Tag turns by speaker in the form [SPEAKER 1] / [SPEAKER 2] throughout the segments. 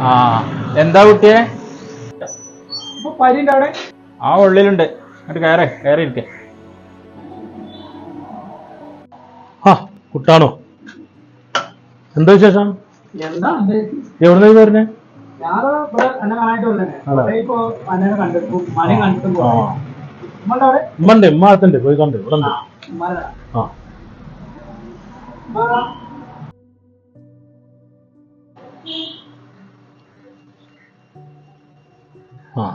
[SPEAKER 1] ആ. എന്താ കുട്ടിയെ?
[SPEAKER 2] അവിടെ?
[SPEAKER 1] ആ ഉള്ളിലുണ്ട്. എന്നിട്ട് കയറേ കയറി ഇരിക്കെ
[SPEAKER 3] ആ കുട്ടാണോ? എന്താ വിശേഷം? എവിടുന്ന വരുന്നേ?
[SPEAKER 2] ഞാനോ ഇവിടെ എന്നെ ഇവിടെ വന്നേ
[SPEAKER 3] ആ.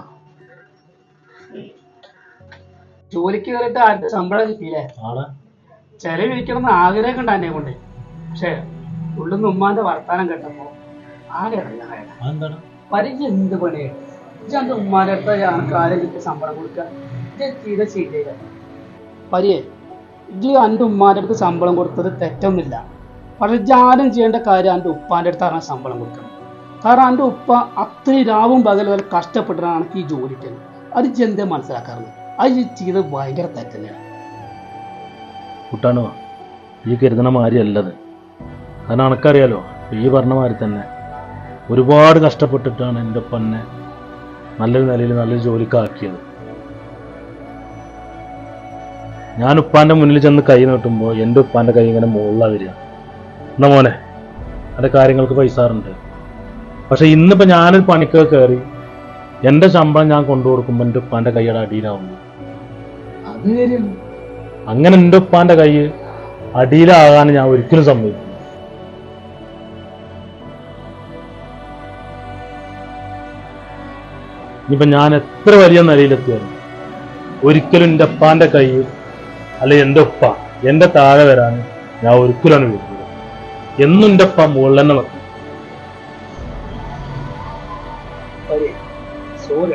[SPEAKER 2] ജോലിക്ക് കയറിയിട്ട് ആരുടെ ശമ്പളം കിട്ടിയില്ലേ?
[SPEAKER 3] ആടെ
[SPEAKER 2] ചെലവ് ഇരിക്കണം ആഗ്രഹം കണ്ട എന്നെ കൊണ്ട്. പക്ഷേ ഉള്ളിന്ന് ഉമ്മാന്റെ വർത്താനം കേട്ടപ്പോ ആകെ പരിചയം എന്ത് പണിയാണ് ഇജ്ജ് എന്റെ ഉമ്മാന്റെ അടുത്ത് ഞങ്ങൾക്ക് ആരെ കിട്ടി ശമ്പളം കൊടുക്കുക ഇത് ചെയ്ത ശരിയില്ല പരിയെ ഇജ്ജ് എന്റെ ഉമ്മാന്റെ അടുത്ത് ശമ്പളം കൊടുത്തത് തെറ്റൊന്നുമില്ല. പക്ഷെ ഇജ്ജ് ആരും ചെയ്യേണ്ട കാര്യം എന്റെ ഉപ്പാന്റെ അടുത്താണ് ശമ്പളം കൊടുക്കണം കാരണം എന്റെ ഉപ്പ അത്രയും രാവും പകലും വരെ ഈ ജോലി ചെയ്യുന്നത് അത് ചെന്ത മനസ്സിലാക്കാറുണ്ട് അത് ചെയ്ത് ഭയങ്കര തെറ്റന്നെയാണ്
[SPEAKER 3] കുട്ടാണോ ഈ കരുതണ മാതിരി അല്ലത്. കാരണം അനക്കറിയാലോ ഈ പറഞ്ഞ മാതിരി തന്നെ ഒരുപാട് കഷ്ടപ്പെട്ടിട്ടാണ് എന്റെ ഉപ്പനെ നല്ലൊരു നിലയിൽ നല്ലൊരു ജോലിക്കാക്കിയത്. ഞാൻ ഉപ്പാന്റെ മുന്നിൽ ചെന്ന് കൈ നീട്ടുമ്പോൾ എന്റെ ഉപ്പാന്റെ കൈ ഇങ്ങനെ മുകളിലാണ് വരിക. എന്നാ മോനെ എന്റെ കാര്യങ്ങൾക്ക് പൈസാറുണ്ട് പക്ഷെ ഇന്നിപ്പോൾ ഞാനൊരു പണിക്ക് കയറി എന്റെ ശമ്പളം ഞാൻ കൊണ്ടു കൊടുക്കുമ്പോൾ എന്റെ ഉപ്പാന്റെ കൈയുടെ അടിയിലാവുന്നു. അങ്ങനെ എന്റെ ഉപ്പാന്റെ കൈ അടിയിലാകാൻ ഞാൻ ഒരിക്കലും സമ്മതിക്കും ഇനിയിപ്പൊ ഞാൻ എത്ര വലിയ നിലയിലെത്തിയാലും ഒരിക്കലും എന്റെ ഉപ്പാന്റെ കൈ അല്ലെ എന്റെ ഉപ്പ എന്റെ താഴെ വരാൻ ഞാൻ ഒരിക്കലും അനുഭവിക്കുന്നത് എന്നും എന്റെ ഉപ്പ മുകളിൽ തന്നെ വെക്കും ぱりそう